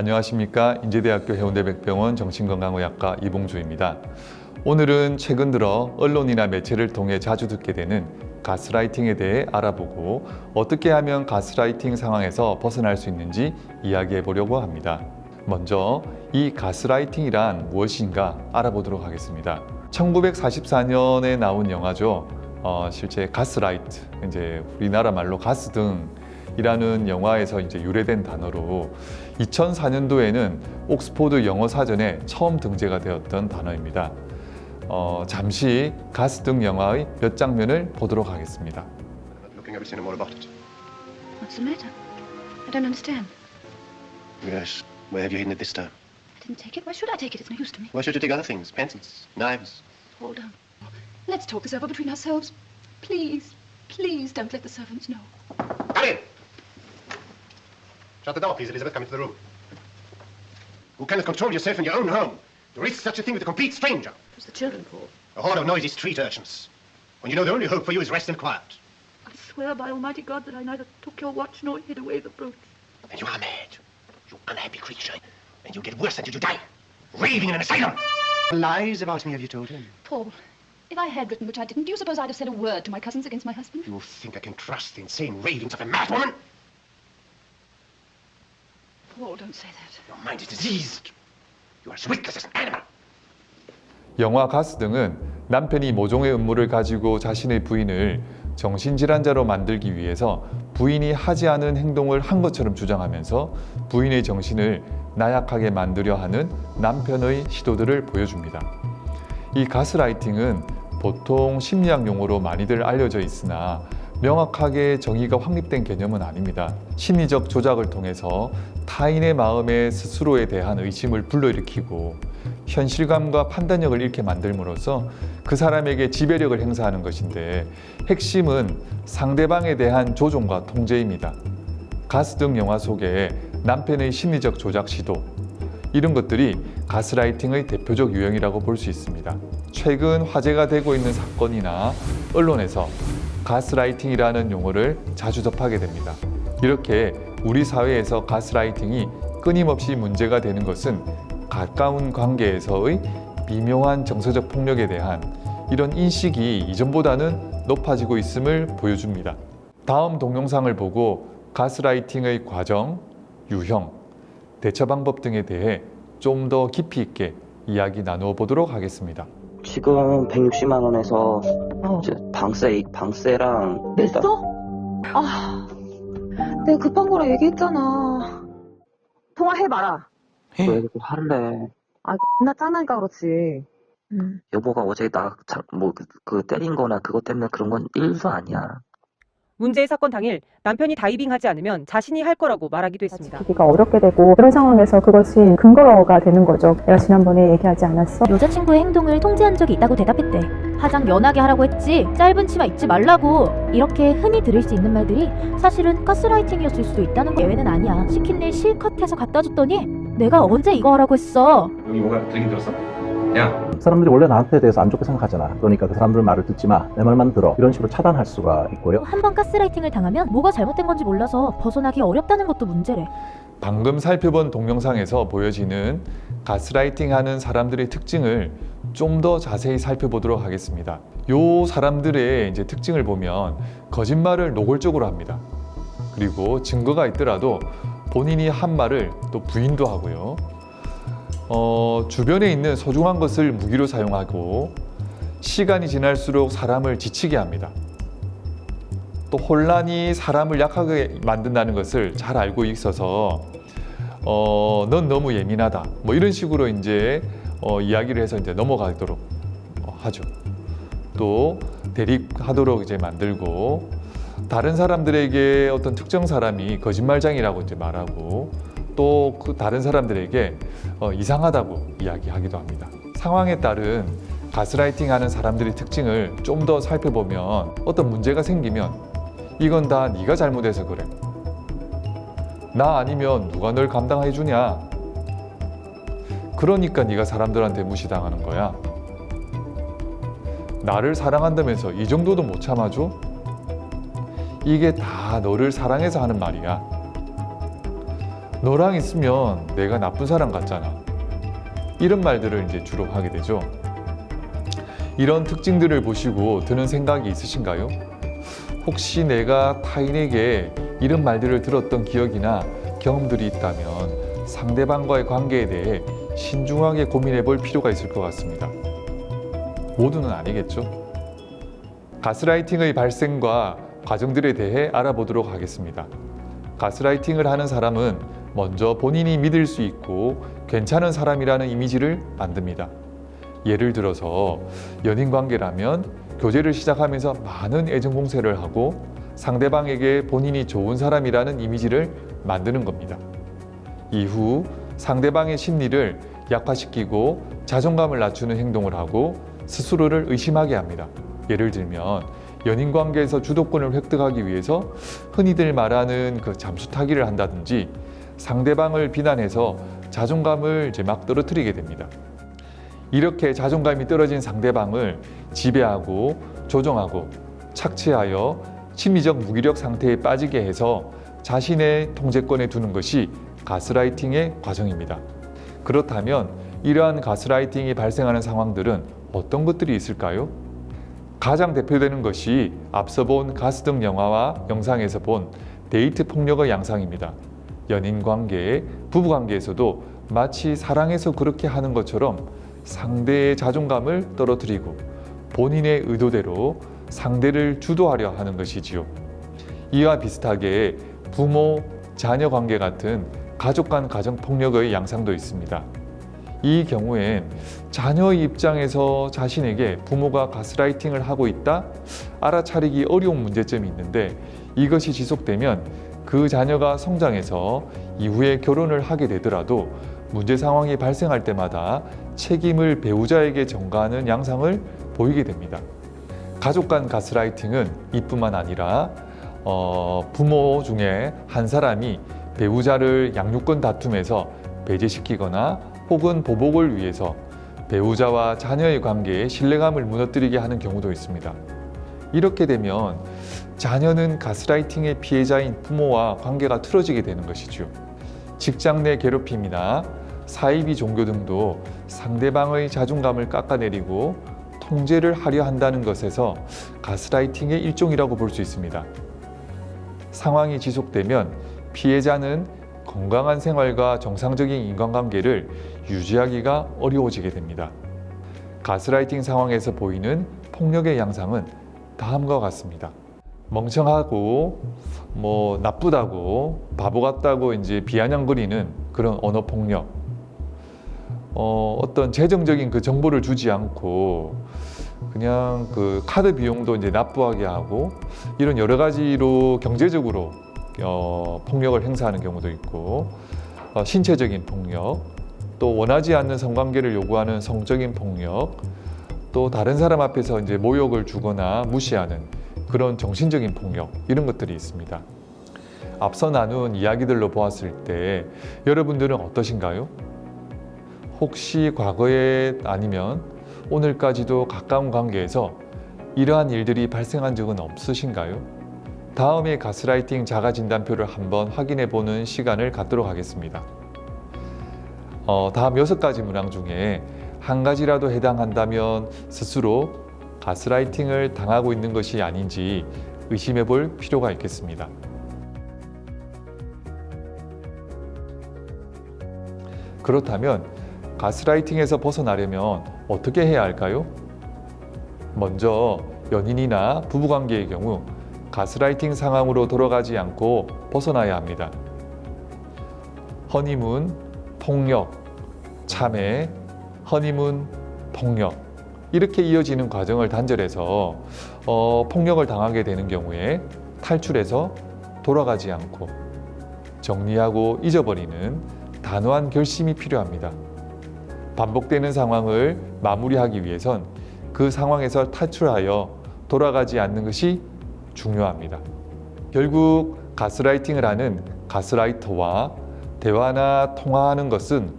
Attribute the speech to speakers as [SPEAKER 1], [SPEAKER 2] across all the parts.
[SPEAKER 1] 안녕하십니까 인제대학교 해운대 백병원 정신건강의학과 이봉주입니다. 오늘은 최근 들어 언론이나 매체를 통해 자주 듣게 되는 가스라이팅에 대해 알아보고 어떻게 하면 가스라이팅 상황에서 벗어날 수 있는지 이야기해 보려고 합니다. 먼저 이 가스라이팅이란 무엇인가 알아보도록 하겠습니다. 1944년에 나온 영화죠. 어, 실제 가스라이트, 이제 우리나라 말로 가스등 이라는 영화에서 이제 유래된 단어로 2004년도에는 옥스포드 영어 사전에 처음 등재가 되었던 단어입니다. 어, 잠시 가스 등 영화의 몇 장면을 보도록 하겠습니다.
[SPEAKER 2] Looking over, seeing more about it.
[SPEAKER 3] What's the matter? I don't understand.
[SPEAKER 2] Yes. Where have you hidden it this time?
[SPEAKER 3] I didn't take it. Why should I take it? It's no use to me.
[SPEAKER 2] Why should you take other things? Pencils, knives.
[SPEAKER 3] Hold on. Let's talk this over between ourselves. Please, please don't let the servants know.
[SPEAKER 2] Come in! Shut the door, please, Elizabeth. Come into the room. You cannot control yourself in your own home. To risk such a thing with a complete stranger.
[SPEAKER 3] What's the children for?
[SPEAKER 2] A horde of noisy street urchins. When you know the only hope for you is rest and quiet.
[SPEAKER 3] I swear by Almighty God that I neither took your watch nor hid away the brooch.
[SPEAKER 2] And you are mad. You unhappy creature. And you get worse until you die. Raving in an asylum. Lies about me have you told him?
[SPEAKER 3] Paul, if I had written, which I didn't, do you suppose I'd have said a word to my cousins against my husband?
[SPEAKER 2] You think I can trust the insane ravings of a madwoman?
[SPEAKER 3] Paul, don't say that.
[SPEAKER 2] Your mind is diseased. You are as witless as an animal.
[SPEAKER 1] 영화 가스 등은 남편이 모종의 음모를 가지고 자신의 부인을 정신질환자로 만들기 위해서 부인이 하지 않은 행동을 한 것처럼 주장하면서 부인의 정신을 나약하게 만들려 하는 남편의 시도들을 보여줍니다. 이 가스라이팅은 보통 심리학 용어로 많이들 알려져 있으나 명확하게 정의가 확립된 개념은 아닙니다. 심리적 조작을 통해서 타인의 마음에 스스로에 대한 의심을 불러일으키고 현실감과 판단력을 잃게 만들므로써 그 사람에게 지배력을 행사하는 것인데 핵심은 상대방에 대한 조종과 통제입니다. 가스 등 영화 속에 남편의 심리적 조작 시도 이런 것들이 가스라이팅의 대표적 유형이라고 볼 수 있습니다. 최근 화제가 되고 있는 사건이나 언론에서 가스라이팅이라는 용어를 자주 접하게 됩니다. 이렇게 우리 사회에서 가스라이팅이 끊임없이 문제가 되는 것은 가까운 관계에서의 미묘한 정서적 폭력에 대한 이런 인식이 이전보다는 높아지고 있음을 보여줍니다. 다음 동영상을 보고 가스라이팅의 과정, 유형, 대처 방법 등에 대해 좀 더 깊이 있게 이야기 나누어 보도록 하겠습니다.
[SPEAKER 4] 지금 160만 원에서
[SPEAKER 5] 어.
[SPEAKER 4] 방세 방세랑
[SPEAKER 5] 냈어? 아, 내가 급한 거라 얘기했잖아. 통화해봐라.
[SPEAKER 4] 왜 이렇게 화를 내?
[SPEAKER 5] 아, 나 짠하니까 그렇지. 응.
[SPEAKER 4] 여보가 어제 나뭐그 그 때린 거나 그것 때문에 그런 건 1도 아니야.
[SPEAKER 6] 문제의 사건 당일 남편이 다이빙하지 않으면 자신이 할 거라고 말하기도 했습니다.
[SPEAKER 7] 지키기가 어렵게 되고 그런 상황에서 그것이 근거가 되는 거죠. 내가 지난번에 얘기하지 않았어?
[SPEAKER 8] 여자친구의 행동을 통제한 적이 있다고 대답했대. 화장 연하게 하라고 했지, 짧은 치마 입지 말라고. 이렇게 흔히 들을 수 있는 말들이 사실은 가스라이팅이었을 수도 있다는 거 예외는 아니야. 시킨 일 실컷 해서 갖다 줬더니 내가 언제 이거 하라고 했어.
[SPEAKER 9] 여기 뭐가 들긴 들었어? 야,
[SPEAKER 10] 사람들이 원래 나한테 대해서 안 좋게 생각하잖아. 그러니까 그 사람들 말을 듣지 마. 내 말만 들어. 이런 식으로 차단할 수가 있고요.
[SPEAKER 8] 한 번 가스라이팅을 당하면 뭐가 잘못된 건지 몰라서 벗어나기 어렵다는 것도 문제래.
[SPEAKER 1] 방금 살펴본 동영상에서 보여지는 가스라이팅 하는 사람들의 특징을 좀 더 자세히 살펴보도록 하겠습니다. 요 사람들의 이제 특징을 보면 거짓말을 노골적으로 합니다. 그리고 증거가 있더라도 본인이 한 말을 또 부인도 하고요. 어, 주변에 있는 소중한 것을 무기로 사용하고 시간이 지날수록 사람을 지치게 합니다. 또 혼란이 사람을 약하게 만든다는 것을 잘 알고 있어서 어, 넌 너무 예민하다. 뭐 이런 식으로 이제 어, 이야기를 해서 이제 넘어가도록 어, 하죠. 또 대립하도록 이제 만들고 다른 사람들에게 어떤 특정 사람이 거짓말장이라고 이제 말하고 또 그 다른 사람들에게 어, 이상하다고 이야기하기도 합니다. 상황에 따른 가스라이팅 하는 사람들의 특징을 좀 더 살펴보면 어떤 문제가 생기면 이건 다 네가 잘못해서 그래. 나 아니면 누가 널 감당해 주냐? 그러니까 네가 사람들한테 무시당하는 거야. 나를 사랑한다면서 이 정도도 못 참아줘? 이게 다 너를 사랑해서 하는 말이야. 너랑 있으면 내가 나쁜 사람 같잖아. 이런 말들을 이제 주로 하게 되죠. 이런 특징들을 보시고 드는 생각이 있으신가요? 혹시 내가 타인에게 이런 말들을 들었던 기억이나 경험들이 있다면 상대방과의 관계에 대해 신중하게 고민해 볼 필요가 있을 것 같습니다. 모두는 아니겠죠? 가스라이팅의 발생과 과정들에 대해 알아보도록 하겠습니다. 가스라이팅을 하는 사람은 먼저 본인이 믿을 수 있고 괜찮은 사람이라는 이미지를 만듭니다. 예를 들어서 연인 관계라면 교제를 시작하면서 많은 애정 공세를 하고 상대방에게 본인이 좋은 사람이라는 이미지를 만드는 겁니다. 이후 상대방의 심리를 약화시키고 자존감을 낮추는 행동을 하고 스스로를 의심하게 합니다. 예를 들면 연인 관계에서 주도권을 획득하기 위해서 흔히들 말하는 그 잠수 타기를 한다든지 상대방을 비난해서 자존감을 이제 막 떨어뜨리게 됩니다. 이렇게 자존감이 떨어진 상대방을 지배하고 조종하고 착취하여 심리적 무기력 상태에 빠지게 해서 자신의 통제권에 두는 것이 가스라이팅의 과정입니다. 그렇다면 이러한 가스라이팅이 발생하는 상황들은 어떤 것들이 있을까요? 가장 대표되는 것이 앞서 본 가스 등 영화와 영상에서 본 데이트 폭력의 양상입니다. 연인 관계, 부부 관계에서도 마치 사랑해서 그렇게 하는 것처럼 상대의 자존감을 떨어뜨리고 본인의 의도대로 상대를 주도하려 하는 것이지요. 이와 비슷하게 부모, 자녀 관계 같은 가족 간 가정 폭력의 양상도 있습니다. 이 경우엔 자녀의 입장에서 자신에게 부모가 가스라이팅을 하고 있다 알아차리기 어려운 문제점이 있는데 이것이 지속되면 그 자녀가 성장해서 이후에 결혼을 하게 되더라도 문제 상황이 발생할 때마다 책임을 배우자에게 전가하는 양상을 보이게 됩니다. 가족 간 가스라이팅은 이뿐만 아니라 어, 부모 중에 한 사람이 배우자를 양육권 다툼에서 배제시키거나 혹은 보복을 위해서 배우자와 자녀의 관계에 신뢰감을 무너뜨리게 하는 경우도 있습니다. 이렇게 되면 자녀는 가스라이팅의 피해자인 부모와 관계가 틀어지게 되는 것이죠. 직장 내 괴롭힘이나 사이비 종교 등도 상대방의 자존감을 깎아내리고 통제를 하려 한다는 것에서 가스라이팅의 일종이라고 볼 수 있습니다. 상황이 지속되면 피해자는 건강한 생활과 정상적인 인간관계를 유지하기가 어려워지게 됩니다. 가스라이팅 상황에서 보이는 폭력의 양상은 다음과 같습니다. 멍청하고 뭐 나쁘다고 바보 같다고 이제 비아냥거리는 그런 언어 폭력. 어, 어떤 재정적인 그 정보를 주지 않고 그냥 그 카드 비용도 이제 납부하게 하고 이런 여러 가지로 경제적으로 어, 폭력을 행사하는 경우도 있고 어, 신체적인 폭력 또 원하지 않는 성관계를 요구하는 성적인 폭력 또 다른 사람 앞에서 이제 모욕을 주거나 무시하는 그런 정신적인 폭력 이런 것들이 있습니다. 앞서 나눈 이야기들로 보았을 때 여러분들은 어떠신가요? 혹시 과거에 아니면 오늘까지도 가까운 관계에서 이러한 일들이 발생한 적은 없으신가요? 다음에 가스라이팅 자가 진단표를 한번 확인해 보는 시간을 갖도록 하겠습니다. 어, 다음 여섯 가지 문항 중에 한 가지라도 해당한다면 스스로 가스라이팅을 당하고 있는 것이 아닌지 의심해 볼 필요가 있겠습니다. 그렇다면 가스라이팅에서 벗어나려면 어떻게 해야 할까요? 먼저 연인이나 부부관계의 경우 가스라이팅 상황으로 돌아가지 않고 벗어나야 합니다. 허니문, 폭력, 참회, 허니문, 폭력 이렇게 이어지는 과정을 단절해서 어, 폭력을 당하게 되는 경우에 탈출해서 돌아가지 않고 정리하고 잊어버리는 단호한 결심이 필요합니다. 반복되는 상황을 마무리하기 위해선 그 상황에서 탈출하여 돌아가지 않는 것이 중요합니다. 결국 가스라이팅을 하는 가스라이터와 대화나 통화하는 것은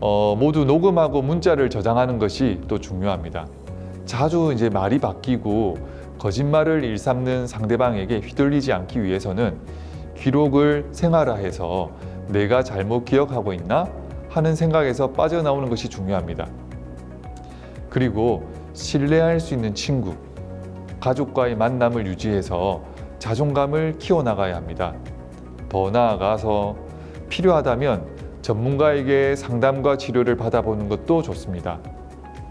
[SPEAKER 1] 어, 모두 녹음하고 문자를 저장하는 것이 또 중요합니다. 자주 이제 말이 바뀌고 거짓말을 일삼는 상대방에게 휘둘리지 않기 위해서는 기록을 생활화해서 내가 잘못 기억하고 있나 하는 생각에서 빠져나오는 것이 중요합니다. 그리고 신뢰할 수 있는 친구, 가족과의 만남을 유지해서 자존감을 키워나가야 합니다. 더 나아가서 필요하다면 전문가에게 상담과 치료를 받아보는 것도 좋습니다.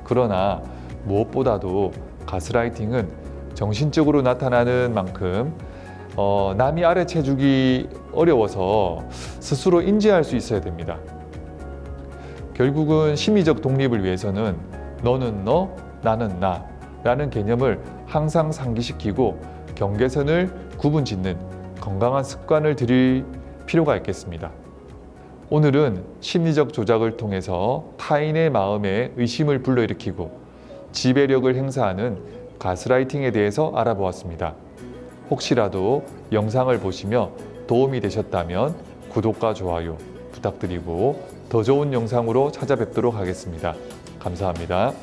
[SPEAKER 1] 그러나 무엇보다도 가스라이팅은 정신적으로 나타나는 만큼 어, 남이 아래채주기 어려워서 스스로 인지할 수 있어야 됩니다. 결국은 심리적 독립을 위해서는 너는 너, 나는 나 라는 개념을 항상 상기시키고 경계선을 구분 짓는 건강한 습관을 들일 필요가 있겠습니다. 오늘은 심리적 조작을 통해서 타인의 마음에 의심을 불러일으키고 지배력을 행사하는 가스라이팅에 대해서 알아보았습니다. 혹시라도 영상을 보시며 도움이 되셨다면 구독과 좋아요 부탁드리고 더 좋은 영상으로 찾아뵙도록 하겠습니다. 감사합니다.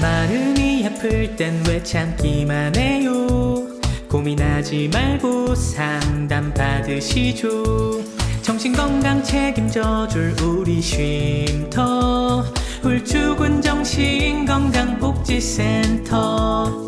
[SPEAKER 11] 마음이 아플 땐 왜 참기만 해요? 고민하지 말고 상담 받으시죠. 정신건강 책임져줄 우리 쉼터. 훌쭉은 정신건강복지센터